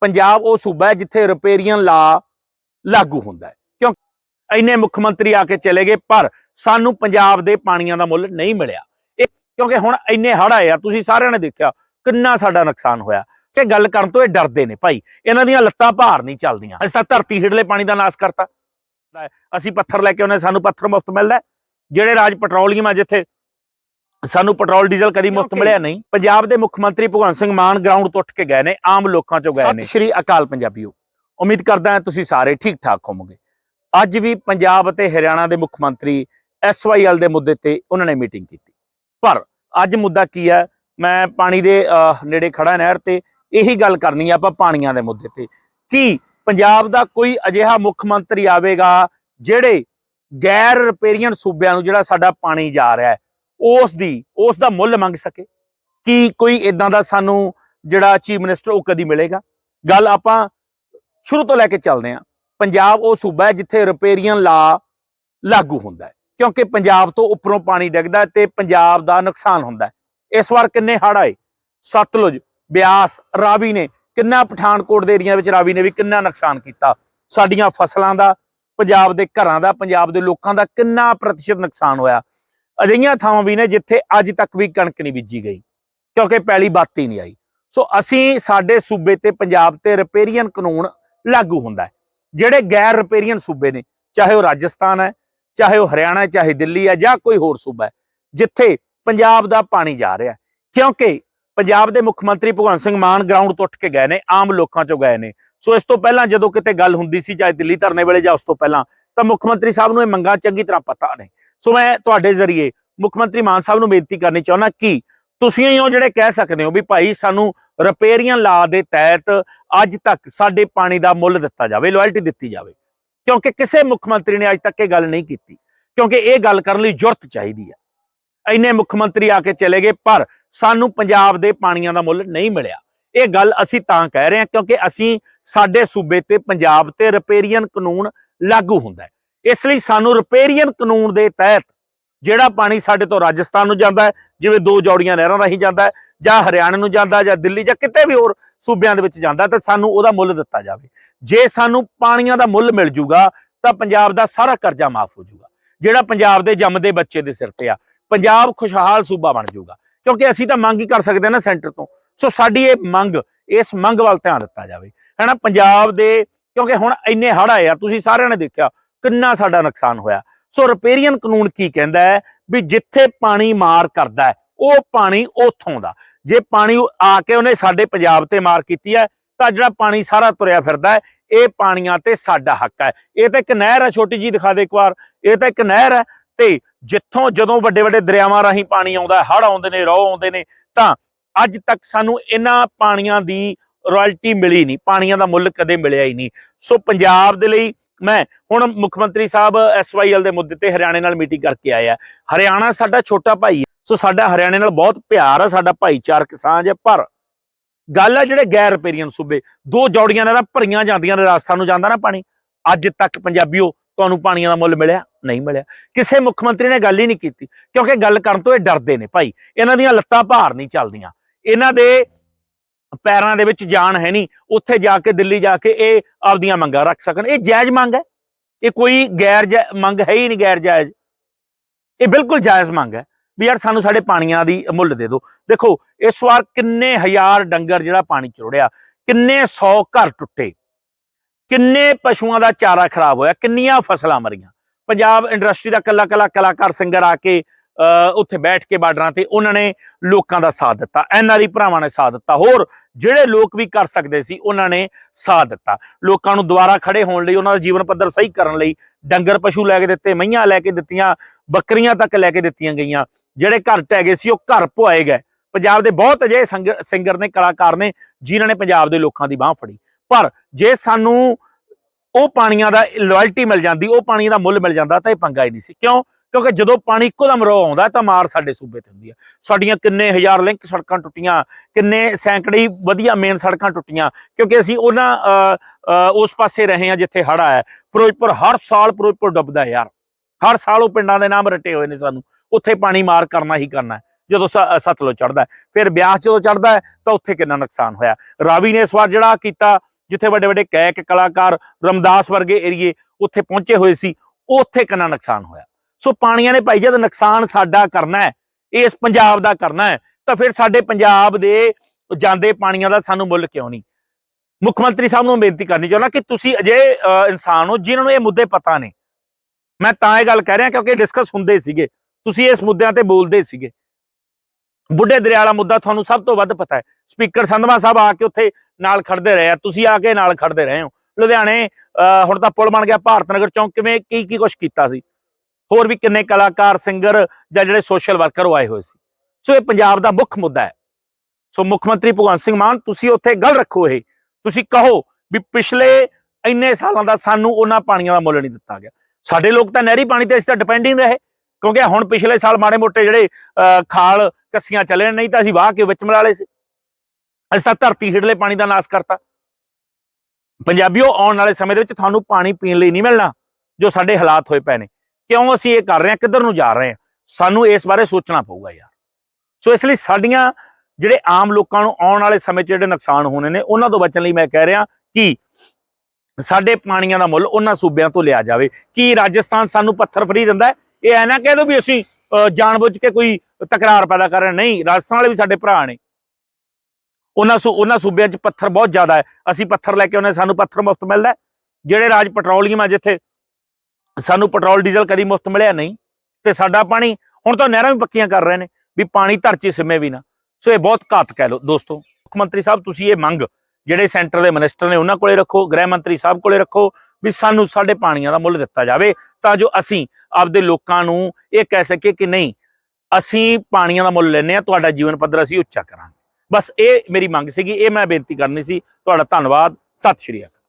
ਪੰਜਾਬ ਉਹ ਸੂਬਾ ਹੈ ਜਿੱਥੇ ਰਿਪੇਰੀਅਨ ਲਾ ਲਾਗੂ ਹੁੰਦਾ ਹੈ। ਕਿਉਂ? ਇੰਨੇ ਮੁੱਖ ਮੰਤਰੀ ਆ ਕੇ ਚਲੇ ਗਏ, ਪਰ ਸਾਨੂੰ ਪੰਜਾਬ ਦੇ ਪਾਣੀਆਂ ਦਾ ਮੁੱਲ ਨਹੀਂ ਮਿਲਿਆ। ਇਹ ਕਿਉਂਕਿ ਹੁਣ ਇੰਨੇ ਹੜ੍ਹ ਆਏ ਆ, ਤੁਸੀਂ ਸਾਰਿਆਂ ਨੇ ਦੇਖਿਆ ਕਿੰਨਾ ਸਾਡਾ ਨੁਕਸਾਨ ਹੋਇਆ। ਤੇ ਗੱਲ ਕਰਨ ਤੋਂ ਇਹ ਡਰਦੇ ਨੇ ਭਾਈ, ਇਹਨਾਂ ਦੀਆਂ ਲੱਤਾਂ ਭਾਰ ਨਹੀਂ ਚੱਲਦੀਆਂ। ਅਸੀਂ ਤਾਂ ਧਰਤੀ ਹੇਠਲੇ ਪਾਣੀ ਦਾ ਨਾਸ ਕਰਤਾ। ਅਸੀਂ ਪੱਥਰ ਲੈ ਕੇ ਆਉਨੇ ਸਾਨੂੰ ਪੱਥਰ ਮੁਫਤ ਮਿਲਦਾ ਜਿਹੜੇ ਰਾਜ ਪੈਟਰੋਲੀਅਮ ਆ ਜਿੱਥੇ ਸਾਨੂੰ ਪੈਟਰੋਲ ਡੀਜ਼ਲ ਕਦੀ ਮੁਫਤ. ਮਿਲਿਆ ਨਹੀਂ। ਪੰਜਾਬ ਦੇ ਮੁੱਖ ਮੰਤਰੀ ਭਗਵੰਤ ਸਿੰਘ ਮਾਨ ਗਰਾਊਂਡ ਤੋਂ ਉੱਠ ਕੇ ਗਏ ਨੇ ਆਮ ਲੋਕਾਂ ਚੋਂ ਗਏ ਨੇ। ਸਤਿ ਸ਼੍ਰੀ ਅਕਾਲ ਪੰਜਾਬੀਓ। ਉਮੀਦ ਕਰਦਾ ਹਾਂ ਤੁਸੀਂ ਸਾਰੇ ਠੀਕ ਠਾਕ ਹੋਵੋਗੇ। ਅੱਜ ਵੀ ਪੰਜਾਬ ਅਤੇ ਹਰਿਆਣਾ ਦੇ ਮੁੱਖ ਮੰਤਰੀ ਐਸਵਾਈਐਲ ਦੇ ਮੁੱਦੇ ਤੇ ਉਹਨਾਂ ਨੇ ਮੀਟਿੰਗ ਕੀਤੀ। ਪਰ ਅੱਜ ਮੁੱਦਾ ਕੀ ਹੈ? ਮੈਂ ਪਾਣੀ ਦੇ ਨੇੜੇ ਖੜਾ ਨਹਿਰ ਤੇ ਇਹੀ ਗੱਲ ਕਰਨੀ ਹੈ ਆਪਾਂ ਪਾਣੀਆਂ ਦੇ ਮੁੱਦੇ ਤੇ। ਕੀ ਪੰਜਾਬ ਦਾ ਕੋਈ ਅਜਿਹਾ ਮੁੱਖ ਮੰਤਰੀ ਆਵੇਗਾ ਜਿਹੜੇ ਗੈਰ ਰਿਪੇਰੀਅਨ ਸੂਬਿਆਂ ਨੂੰ ਜਿਹੜਾ ਸਾਡਾ ਪਾਣੀ ਜਾ ਰਿਹਾ ਹੈ? ਉਸ ਦੀ ਉਸ ਦਾ ਮੁੱਲ ਮੰਗ ਸਕੇ। ਕਿ ਕੋਈ ਇਦਾਂ ਦਾ ਸਾਨੂੰ ਜਿਹੜਾ ਚੀਫ ਮਿਨਿਸਟਰ ਉਹ ਕਦੀ ਮਿਲੇਗਾ? ਗੱਲ ਆਪਾਂ ਸ਼ੁਰੂ ਤੋਂ ਲੈ ਕੇ ਚੱਲਦੇ ਹਾਂ। ਪੰਜਾਬ ਉਹ ਸੂਬਾ ਹੈ ਜਿੱਥੇ ਰਿਪੇਰੀਅਨ ਲਾ, ਲਾਗੂ ਹੁੰਦਾ ਹੈ। ਕਿਉਂਕਿ ਪੰਜਾਬ ਤੋਂ ਉੱਪਰੋਂ ਪਾਣੀ ਡਿੱਗਦਾ ਹੈ ਤੇ ਪੰਜਾਬ ਦਾ ਨੁਕਸਾਨ ਹੁੰਦਾ ਇਸ ਵਾਰ ਕਿੰਨੇ ਹੜ੍ਹ ਆਏ? ਸਤਲੁਜ, ਬਿਆਸ, ਰਾਵੀ ਨੇ ਕਿੰਨਾ ਪਠਾਨਕੋਟ ਦੇ ਏਰੀਆ ਵਿੱਚ ਰਾਵੀ ਨੇ ਵੀ ਕਿੰਨਾ ਨੁਕਸਾਨ ਕੀਤਾ? ਸਾਡੀਆਂ ਫਸਲਾਂ ਦਾ, ਪੰਜਾਬ ਦੇ ਘਰਾਂ ਦਾ, ਪੰਜਾਬ ਦੇ ਲੋਕਾਂ ਦਾ ਕਿੰਨਾ ਪ੍ਰਤੀਸ਼ਤ ਨੁਕਸਾਨ ਹੋਇਆ? ਅਜਿਹੀਆਂ ਥਾਵਾਂ ਵੀ ਨੇ ਜਿੱਥੇ ਅੱਜ ਤੱਕ ਵੀ ਕਣਕ ਨਹੀਂ ਬੀਜੀ ਗਈ, ਕਿਉਂਕਿ ਪੈਲੀ ਬਾਤੀ ਨਹੀਂ ਆਈ। ਸੋ ਅਸੀਂ ਸਾਡੇ ਸੂਬੇ ਤੇ ਪੰਜਾਬ ਤੇ ਰਿਪੇਰੀਅਨ ਕਾਨੂੰਨ ਲਾਗੂ ਹੁੰਦਾ ਹੈ। ਜਿਹੜੇ ਗੈਰ ਰਿਪੇਰੀਅਨ ਸੂਬੇ ਨੇ, ਚਾਹੇ ਉਹ ਰਾਜਸਥਾਨ ਹੈ, ਚਾਹੇ ਉਹ ਹਰਿਆਣਾ ਹੈ, ਚਾਹੇ ਦਿੱਲੀ ਹੈ, ਜਾਂ ਕੋਈ ਹੋਰ ਸੂਬਾ ਹੈ, ਜਿੱਥੇ ਪੰਜਾਬ ਦਾ ਪਾਣੀ ਜਾ ਰਿਹਾ ਕਿਉਂਕਿ ਪੰਜਾਬ ਦੇ ਮੁੱਖ ਮੰਤਰੀ ਭਗਵੰਤ ਸਿੰਘ ਮਾਨ ਗਰਾਊਂਡ ਤੋਂ ਉੱਠ ਕੇ ਗਏ ਨੇ, ਆਮ ਲੋਕਾਂ ਚੋਂ ਗਏ ਨੇ। ਸੋ ਇਸ ਤੋਂ ਪਹਿਲਾਂ ਜਦੋਂ ਕਿਤੇ ਗੱਲ ਹੁੰਦੀ ਸੀ, ਚਾਹੇ ਦਿੱਲੀ ਧਰਨੇ ਵੇਲੇ ਜਾਂ ਉਸ ਤੋਂ ਪਹਿਲਾਂ, ਤਾਂ ਮੁੱਖ ਮੰਤਰੀ ਸਾਹਿਬ ਨੂੰ ਇਹ ਮੰਗਾਂ ਚੰਗੀ ਤਰ੍ਹਾਂ ਪਤਾ ਨੇ। ਸੋ ਮੈਂ ਤੁਹਾਡੇ ਜ਼ਰੀਏ ਮੁੱਖ ਮੰਤਰੀ ਮਾਨ ਸਾਹਿਬ ਨੂੰ ਬੇਨਤੀ ਕਰਨੀ ਚਾਹੁੰਦਾ ਕਿ ਤੁਸੀਂ ਹੀ ਹੋ ਜਿਹੜੇ ਕਹਿ ਸਕਦੇ ਹੋ ਵੀ ਭਾਈ ਸਾਨੂੰ ਰਿਪੇਰੀਅਨ ਲਾ ਦੇ ਤਹਿਤ ਅੱਜ ਤੱਕ ਸਾਡੇ ਪਾਣੀ ਦਾ ਮੁੱਲ ਦਿੱਤਾ ਜਾਵੇ ਲਾਇਲਟੀ ਦਿੱਤੀ ਜਾਵੇ। ਕਿਉਂਕਿ ਕਿਸੇ ਮੁੱਖ ਮੰਤਰੀ ਨੇ ਅੱਜ ਤੱਕ ਇਹ ਗੱਲ ਨਹੀਂ ਕੀਤੀ। ਕਿਉਂਕਿ ਇਹ ਗੱਲ ਕਰਨ ਲਈ ਜੁਰਤ ਚਾਹੀਦੀ ਹੈ ਇੰਨੇ ਮੁੱਖ ਮੰਤਰੀ ਆ ਕੇ ਚਲੇ ਗਏ, ਪਰ ਸਾਨੂੰ ਪੰਜਾਬ ਦੇ ਪਾਣੀਆਂ ਦਾ ਮੁੱਲ ਨਹੀਂ ਮਿਲਿਆ। ਇਹ ਗੱਲ ਅਸੀਂ ਤਾਂ ਕਹਿ ਰਹੇ ਹਾਂ ਕਿਉਂਕਿ ਅਸੀਂ ਸਾਡੇ ਸੂਬੇ ਤੇ ਪੰਜਾਬ ਤੇ ਰਿਪੇਰੀਅਨ ਕਾਨੂੰਨ ਲਾਗੂ ਹੁੰਦਾ ਹੈ। ਇਸ ਲਈ ਸਾਨੂੰ ਰਿਪੇਰੀਅਨ ਕਾਨੂੰਨ ਦੇ ਤਹਿਤ ਜਿਹੜਾ ਪਾਣੀ ਸਾਡੇ ਤੋਂ ਰਾਜਸਥਾਨ ਨੂੰ ਜਾਂਦਾ ਹੈ, ਜਿਵੇਂ ਦੋ ਜੌੜੀਆਂ ਨਹਿਰਾਂ ਰਾਹੀਂ ਜਾਂਦਾ ਹੈ, ਜਾਂ ਹਰਿਆਣਾ ਨੂੰ ਜਾਂਦਾ ਜਾਂ ਦਿੱਲੀ ਜਾਂ ਕਿਤੇ ਵੀ ਹੋਰ ਸੂਬਿਆਂ ਦੇ ਵਿੱਚ ਜਾਂਦਾ ਤਾਂ ਸਾਨੂੰ ਉਹਦਾ ਮੁੱਲ ਦਿੱਤਾ ਜਾਵੇ। ਜੇ ਸਾਨੂੰ ਪਾਣੀਆਂ ਦਾ ਮੁੱਲ ਮਿਲ ਜੂਗਾ, ਤਾਂ ਪੰਜਾਬ ਦਾ ਸਾਰਾ ਕਰਜ਼ਾ ਮਾਫ ਹੋ ਜੂਗਾ। ਜਿਹੜਾ ਪੰਜਾਬ ਦੇ ਜੰਮਦੇ ਬੱਚੇ ਦੇ ਸਿਰ ਤੇ ਆ, ਪੰਜਾਬ ਖੁਸ਼ਹਾਲ ਸੂਬਾ ਬਣ ਜੂਗਾ। ਕਿਉਂਕਿ ਅਸੀਂ ਤਾਂ ਮੰਗ ਹੀ ਕਰ ਸਕਦੇ ਹਾਂ ਨਾ ਸੈਂਟਰ ਤੋਂ। ਸੋ ਸਾਡੀ ਇਹ ਮੰਗ, ਇਸ ਮੰਗ ਵੱਲ ਧਿਆਨ ਦਿੱਤਾ ਜਾਵੇ। ਹੈਨਾ, ਪੰਜਾਬ ਦੇ, ਕਿਉਂਕਿ ਹੁਣ ਇੰਨੇ ਹੜ੍ਹ ਆਏ ਆ, ਤੁਸੀਂ ਸਾਰਿਆਂ ਨੇ ਦੇਖਿਆ ਕਿੰਨਾ ਸਾਡਾ ਨੁਕਸਾਨ ਹੋਇਆ। ਸੋ ਰਿਪੇਰੀਅਨ ਕਾਨੂੰਨ ਕੀ ਕਹਿੰਦਾ ਹੈ ਵੀ ਜਿੱਥੇ ਪਾਣੀ ਮਾਰ ਕਰਦਾ ਹੈ, ਉਹ ਪਾਣੀ ਉਥੋਂ ਦਾ। ਜੇ ਪਾਣੀ ਆ ਕੇ ਉਹਨੇ ਸਾਡੇ ਪੰਜਾਬ ਤੇ ਮਾਰ ਕੀਤੀ ਹੈ, ਤਾਂ ਜਿਹੜਾ ਪਾਣੀ ਸਾਰਾ ਤੁਰਿਆ ਫਿਰਦਾ ਹੈ, ਇਹ ਪਾਣੀਆਂ ਤੇ ਸਾਡਾ ਹੱਕ ਹੈ। ਇਹ ਤਾਂ ਇੱਕ ਨਹਿਰ ਹੈ, ਛੋਟੀ ਜੀ ਦਿਖਾ ਦੇ ਇੱਕ ਵਾਰ। ਇਹ ਤਾਂ ਇੱਕ ਨਹਿਰ ਹੈ ਤੇ ਜਿੱਥੋਂ ਜਦੋਂ ਵੱਡੇ ਵੱਡੇ ਦਰਿਆਵਾਂ ਰਾਹੀਂ ਪਾਣੀ ਆਉਂਦਾ ਹੜ ਆਉਂਦੇ ਨੇ, ਰੋਹ ਆਉਂਦੇ ਨੇ, ਤਾਂ ਅੱਜ ਤੱਕ ਸਾਨੂੰ ਇਹਨਾਂ ਪਾਣੀਆਂ ਦੀ ਰਾਇਲਟੀ ਮਿਲੀ ਨਹੀਂ। ਪਾਣੀਆਂ ਦਾ ਮੁੱਲ ਕਦੇ ਮਿਲਿਆ ਹੀ ਨਹੀਂ। ਸੋ ਪੰਜਾਬ ਦੇ ਲਈ ਮੈਂ ਹੁਣ ਮੁੱਖ ਮੰਤਰੀ ਸਾਹਿਬ ਐਸਵਾਈਐਲ ਦੇ ਮੁੱਦੇ ਤੇ ਹਰਿਆਣੇ ਨਾਲ ਮੀਟਿੰਗ ਕਰਕੇ ਆਏ ਆ। ਹਰਿਆਣਾ ਸਾਡਾ ਛੋਟਾ ਭਾਈ ਹੈ ਸੋ ਸਾਡਾ ਹਰਿਆਣੇ ਨਾਲ ਬਹੁਤ ਪਿਆਰ ਆ, ਸਾਡਾ ਭਾਈਚਾਰਕ ਸਾਂਝ ਹੈ ਪਰ ਗੱਲ ਆ ਜਿਹੜੇ ਗੈਰ ਰਿਪੇਰੀਅਨ ਸੂਬੇ, ਦੋ ਜੌੜੀਆਂ ਨਾਲ ਭਰੀਆਂ ਜਾਂਦੀਆਂ ਨੇ, ਰਾਜਸਥਾਨ ਨੂੰ ਜਾਂਦਾ ਨਾ ਪਾਣੀ। ਅੱਜ ਤੱਕ ਪੰਜਾਬੀਓ, ਤੁਹਾਨੂੰ ਪਾਣੀਆਂ ਦਾ ਮੁੱਲ ਮਿਲਿਆ, ਨਹੀਂ ਮਿਲਿਆ। ਕਿਸੇ ਮੁੱਖ ਮੰਤਰੀ ਨੇ ਗੱਲ ਹੀ ਨਹੀਂ ਕੀਤੀ, ਕਿਉਂਕਿ ਗੱਲ ਕਰਨ ਤੋਂ ਇਹ ਡਰਦੇ ਨੇ ਭਾਈ। ਇਹਨਾਂ ਦੀਆਂ ਲੱਤਾਂ ਭਾਰ ਨਹੀਂ ਚੱਲਦੀਆਂ। ਇਹਨਾਂ ਦੇ ਪੈਰਾਂ ਦੇ ਵਿੱਚ ਜਾਨ ਹੈ ਨਹੀਂ, ਉੱਥੇ ਜਾ ਕੇ, ਦਿੱਲੀ ਜਾ ਕੇ ਇਹ ਆਪਦੀਆਂ ਮੰਗਾਂ ਰੱਖ ਸਕਣ। ਇਹ ਜਾਇਜ਼ ਮੰਗ ਹੈ। ਇਹ ਕੋਈ ਗੈਰ ਜਾ- ਮੰਗ ਹੈ ਹੀ ਨਹੀਂ ਗੈਰ ਜਾਇਜ਼। ਇਹ ਬਿਲਕੁਲ ਜਾਇਜ਼ ਮੰਗ ਹੈ ਵੀ ਯਾਰ ਸਾਨੂੰ ਸਾਡੇ ਪਾਣੀਆਂ ਦੀ ਮੁੱਲ ਦੇ ਦਿਓ। ਦੇਖੋ, ਇਸ ਵਾਰ ਕਿੰਨੇ ਹਜ਼ਾਰ ਡੰਗਰ ਜਿਹੜਾ ਪਾਣੀ ਚ ਕਿੰਨੇ 100 ਘਰ ਟੁੱਟੇ, ਕਿੰਨੇ ਪਸ਼ੂਆਂ ਦਾ ਚਾਰਾ ਖਰਾਬ ਹੋਇਆ, ਕਿੰਨੀਆਂ ਫਸਲਾਂ ਮਰੀਆਂ। ਪੰਜਾਬ ਇੰਡਸਟਰੀ ਦਾ ਕੱਲਾ ਕੱਲਾ ਕਲਾਕਾਰ ਸਿੰਗਰ ਆ ਕੇ ਉੱਥੇ ਬੈਠ ਕੇ ਬਾਰਡਰਾਂ ਤੇ ਉਹਨਾਂ ਨੇ ਲੋਕਾਂ ਦਾ ਸਾਥ ਦਿੱਤਾ ਐਨਆਰਈ ਭਰਾਵਾਂ ਨੇ ਸਾਥ ਦਿੱਤਾ। ਹੋਰ ਜਿਹੜੇ ਲੋਕ ਵੀ ਕਰ ਸਕਦੇ ਸੀ, ਉਹਨਾਂ ਨੇ ਸਾਥ ਦਿੱਤਾ। ਲੋਕਾਂ ਨੂੰ ਦੁਬਾਰਾ ਖੜੇ ਹੋਣ ਲਈ, ਉਹਨਾਂ ਦਾ ਜੀਵਨ ਪੱਧਰ ਸਹੀ ਕਰਨ ਲਈ ਡੰਗਰ ਪਸ਼ੂ ਲੈ ਕੇ ਦਿੱਤੇ, ਮਈਆਂ ਲੈ ਕੇ ਦਿੱਤੀਆਂ, ਬੱਕਰੀਆਂ ਤੱਕ ਲੈ ਕੇ ਦਿੱਤੀਆਂ ਗਈਆਂ। ਜਿਹੜੇ ਘਰ ਟਹਿ ਗਏ ਸੀ, ਉਹ ਘਰ ਪੁਆਏ ਗਏ। ਪੰਜਾਬ ਦੇ ਬਹੁਤ ਅਜਿਹੇ ਸੰਗ- ਸਿੰਗਰ ਨੇ, ਕਲਾਕਾਰ ਨੇ, ਜਿਨ੍ਹਾਂ ਨੇ ਪੰਜਾਬ ਦੇ ਲੋਕਾਂ ਦੀ ਬਾਹ ਫੜੀ। ਪਰ ਜੇ ਸਾਨੂੰ ਉਹ ਪਾਣੀਆਂ ਦਾ ਲਾਇਲਟੀ ਮਿਲ ਜਾਂਦੀ, ਉਹ ਪਾਣੀ ਦਾ ਮੁੱਲ ਮਿਲ ਜਾਂਦਾ, ਤਾਂ ਇਹ ਪੰਗਾ ਹੀ ਨਹੀਂ ਸੀ। ਕਿਉਂ? ਕਿਉਂਕਿ ਜਦੋਂ ਪਾਣੀ ਇੱਕੋ ਦਮ ਰੋ ਆਉਂਦਾ ਤਾਂ ਮਾਰ ਸਾਡੇ ਸੂਬੇ ਤੇ ਹੁੰਦੀ ਹੈ ਸਾਡੀਆਂ ਕਿੰਨੇ ਹਜ਼ਾਰ ਲਿੰਕ ਸੜਕਾਂ ਟੁੱਟੀਆਂ, ਕਿੰਨੇ ਸੈਂਕੜੇ ਵਧੀਆ ਮੇਨ ਸੜਕਾਂ ਟੁੱਟੀਆਂ, ਕਿਉਂਕਿ ਅਸੀਂ ਉਹਨਾਂ ਉਸ ਪਾਸੇ ਰਹੇ ਹਾਂ ਜਿੱਥੇ ਹੜ੍ਹ ਆਇਆ। ਫਿਰੋਜ਼ਪੁਰ ਹਰ ਸਾਲ ਫਿਰੋਜ਼ਪੁਰ ਡੁੱਬਦਾ ਯਾਰ। ਹਰ ਸਾਲ ਉਹ ਪਿੰਡਾਂ ਦੇ ਨਾਮ ਰਟੇ ਹੋਏ ਨੇ ਸਾਨੂੰ। ਉੱਥੇ ਪਾਣੀ ਮਾਰ ਕਰਨਾ ਹੀ ਕਰਨਾ ਜਦੋਂ ਸ- ਸਤਲੁਜ ਚੜਦਾ ਫਿਰ ਬਿਆਸ ਜਦੋਂ ਚੜਦਾ ਤਾਂ ਉੱਥੇ ਕਿੰਨਾ ਨੁਕਸਾਨ ਹੋਇਆ। ਰਾਵੀ ਨੇ ਇਸ ਵਾਰ ਜਿਹੜਾ ਕੀਤਾ, ਜਿੱਥੇ ਵੱਡੇ ਵੱਡੇ ਗਾਇਕ, ਕਲਾਕਾਰ ਰਮਦਾਸ ਵਰਗੇ ਏਰੀਏ ਉੱਥੇ ਪਹੁੰਚੇ ਹੋਏ ਸੀ, ਉੱਥੇ ਕਿੰਨਾ ਨੁਕਸਾਨ ਹੋਇਆ। ਸੋ ਪਾਣੀਆਂ ਨੇ ਭਾਈ ਜਦ ਨੁਕਸਾਨ ਸਾਡਾ ਕਰਨਾ ਹੈ ਇਸ ਪੰਜਾਬ ਦਾ ਕਰਨਾ ਹੈ। ਤਾਂ ਫਿਰ ਸਾਡੇ ਪੰਜਾਬ ਦੇ ਜਾਂਦੇ ਪਾਣੀਆਂ ਦਾ ਸਾਨੂੰ ਮੁੱਲ ਕਿਉਂ ਨਹੀਂ? ਮੁੱਖ ਮੰਤਰੀ ਸਾਹਿਬ ਨੂੰ ਬੇਨਤੀ ਕਰਨੀ ਚਾਹੁੰਦਾ ਕਿ ਤੁਸੀਂ ਅਜੇ ਇਨਸਾਨ ਹੋ ਜਿਨ੍ਹਾਂ ਨੂੰ ਇਹ ਮੁੱਦੇ ਪਤਾ ਨੇ। ਮੈਂ ਤਾਂ ਇਹ ਗੱਲ ਕਹਿ ਰਿਹਾ ਕਿਉਂਕਿ ਡਿਸਕਸ ਹੁੰਦੇ ਸੀਗੇ। ਤੁਸੀਂ ਇਸ ਮੁੱਦਿਆਂ ਤੇ ਬੋਲਦੇ ਸੀਗੇ। ਬੁੱਢੇ ਦਰਿਆ ਵਾਲਾ ਮੁੱਦਾ ਤੁਹਾਨੂੰ ਸਭ ਤੋਂ ਵੱਧ ਪਤਾ ਹੈ। ਸਪੀਕਰ ਸੰਧਵਾ ਸਾਹਿਬ ਆ ਕੇ ਉੱਥੇ ਨਾਲ ਖੜਦੇ ਰਹੇ ਆ। ਤੁਸੀਂ ਆ ਕੇ ਨਾਲ ਖੜਦੇ ਰਹੇ ਹੋ। ਲੁਧਿਆਣੇ ਅ, ਹੁਣ ਤਾਂ ਪੁਲ ਬਣ ਗਿਆ ਭਾਰਤ ਨਗਰ ਚੌਂਕ ਕਿਵੇਂ ਕੀ ਕੀ ਕੁਝ ਕੀਤਾ ਸੀ? ਹੋਰ ਵੀ ਕਿੰਨੇ ਕਲਾਕਾਰ ਸਿੰਗਰ ਜਾਂ ਜਿਹੜੇ ਸੋਸ਼ਲ ਵਰਕਰ ਉਹ ਆਏ ਹੋਏ ਸੀ। ਸੋ ਇਹ ਪੰਜਾਬ ਦਾ ਮੁੱਖ ਮੁੱਦਾ ਹੈ। ਸੋ ਮੁੱਖ ਮੰਤਰੀ ਭਗਵੰਤ ਸਿੰਘ ਮਾਨ, ਤੁਸੀਂ ਉੱਥੇ ਗੱਲ ਰੱਖੋ ਇਹ। ਤੁਸੀਂ ਕਹੋ ਵੀ ਪਿਛਲੇ ਇੰਨੇ ਸਾਲਾਂ ਦਾ ਸਾਨੂੰ ਉਹਨਾਂ ਪਾਣੀਆਂ ਦਾ ਮੁੱਲ ਨਹੀਂ ਦਿੱਤਾ ਗਿਆ। ਸਾਡੇ ਲੋਕ ਤਾਂ ਨਹਿਰੀ ਪਾਣੀ ਤੇ ਇਸ ਤਾਂ ਡਿਪੈਂਡਿੰਗ ਰਹੇ। ਕਿਉਂਕਿ ਹੁਣ ਪਿਛਲੇ ਸਾਲ ਮਾੜੇ ਮੋਟੇ ਜਿਹੜੇ ਖਾਲ ਕੱਸੀਆਂ ਚੱਲੇ ਨਹੀਂ ਤਾਂ ਅਸੀਂ ਵਾਹ ਕੇ ਵਿੱਚ ਮਿਲਾ ਲਏ ਸੀ। ਅਸੀਂ ਤਾਂ ਧਰਤੀ ਹੇਠਲੇ ਪਾਣੀ ਦਾ ਨਾਸ ਕਰਤਾ। ਪੰਜਾਬੀਓ ਆਉਣ ਵਾਲੇ ਸਮੇਂ ਦੇ ਵਿੱਚ ਤੁਹਾਨੂੰ ਪਾਣੀ ਪੀਣ ਲਈ ਨਹੀਂ ਮਿਲਣਾ, ਜੋ ਸਾਡੇ ਹਾਲਾਤ ਹੋਏ ਪਏ ਨੇ। ਕਿਉਂ ਅਸੀਂ ਇਹ ਕਰ ਰਹੇ ਹਾਂ? ਕਿੱਧਰ ਨੂੰ ਜਾ ਰਹੇ ਹਾਂ? ਸਾਨੂੰ ਇਸ ਬਾਰੇ ਸੋਚਣਾ ਪਊਗਾ ਯਾਰ। ਸੋ ਇਸ ਲਈ ਸਾਡੀਆਂ ਜਿਹੜੇ ਆਮ ਲੋਕਾਂ ਨੂੰ ਆਉਣ ਵਾਲੇ ਸਮੇਂ 'ਚ ਜਿਹੜੇ ਨੁਕਸਾਨ ਹੋਣੇ ਨੇ ਉਹਨਾਂ ਤੋਂ ਬਚਣ ਲਈ ਮੈਂ ਕਹਿ ਰਿਹਾ ਕਿ ਸਾਡੇ ਪਾਣੀਆਂ ਦਾ ਮੁੱਲ ਉਹਨਾਂ ਸੂਬਿਆਂ ਤੋਂ ਲਿਆ ਜਾਵੇ। ਕੀ ਰਾਜਸਥਾਨ ਸਾਨੂੰ ਪੱਥਰ ਫਰੀ ਦਿੰਦਾ ਇਹ ਐ ਨਾ ਕਹਿ ਦੋ ਵੀ ਅਸੀਂ ਅ, ਜਾਣਬੁੱਝ ਕੇ ਕੋਈ ਤਕਰਾਰ ਪੈਦਾ ਕਰ ਰਹੇ ਨਹੀਂ ਰਾਜਸਥਾਨ ਵਾਲੇ ਵੀ ਸਾਡੇ ਭਰਾ ਨੇ। ਉਹਨਾਂ ਸੂ ਉਹਨਾਂ ਸੂਬਿਆਂ 'ਚ ਪੱਥਰ ਬਹੁਤ ਜ਼ਿਆਦਾ ਹੈ। ਅਸੀਂ ਪੱਥਰ ਲੈ ਕੇ ਆਉਂਦੇ ਸਾਨੂੰ ਪੱਥਰ ਮੁਫਤ ਮਿਲਦਾ ਜਿਹੜੇ ਰਾਜ ਪੈਟਰੋਲੀਅਮ ਆ ਜਿੱਥੇ ਸਾਨੂੰ ਪੈਟਰੋਲ, ਡੀਜ਼ਲ ਕਦੀ ਮੁਫਤ ਮਿਲਿਆ ਨਹੀਂ ਤੇ ਸਾਡਾ ਪਾਣੀ ਹੁਣ ਤਾਂ ਨਹਿਰਾਂ ਵੀ ਪੱਕੀਆਂ ਕਰ ਰਹੇ ਨੇ ਵੀ ਪਾਣੀ ਧਰਤੀ ਸਿਮੇ ਵੀ ਨਾ। ਸੋ ਇਹ ਬਹੁਤ ਘਾਤਕ ਹੈ ਲੋ- ਦੋਸਤੋ। ਮੁੱਖ ਮੰਤਰੀ ਸਾਹਿਬ, ਤੁਸੀਂ ਇਹ ਮੰਗ ਜਿਹੜੇ ਸੈਂਟਰ ਦੇ ਮਿਨਿਸਟਰ ਨੇ ਉਹਨਾਂ ਕੋਲੇ ਰੱਖੋ, ਗ੍ਰਹਿ ਮੰਤਰੀ ਸਾਹਿਬ ਕੋਲੇ ਰੱਖੋ ਵੀ ਸਾਨੂੰ ਸਾਡੇ ਪਾਣੀਆਂ ਦਾ ਮੁੱਲ ਦਿੱਤਾ ਜਾਵੇ ਤਾਂ ਜੋ ਅਸੀਂ ਆਪਦੇ ਲੋਕਾਂ ਨੂੰ ਇਹ ਕਹਿ ਸਕੀਏ ਕਿ ਨਹੀਂ, ਅਸੀਂ ਪਾਣੀਆਂ ਦਾ ਮੁੱਲ ਲੈਨੇ ਆ ਤੁਹਾਡਾ ਜੀਵਨ ਪੱਧਰ ਅਸੀਂ ਉੱਚਾ ਕਰਾਂਗੇ। ਬਸ ਇਹ ਮੇਰੀ ਮੰਗ ਸੀਗੀ, ਇਹ ਮੈਂ ਬੇਨਤੀ ਕਰਨੀ ਸੀ। ਤੁਹਾਡਾ ਧੰਨਵਾਦ। ਸਤਿ ਸ਼੍ਰੀ ਅਕਾਲ।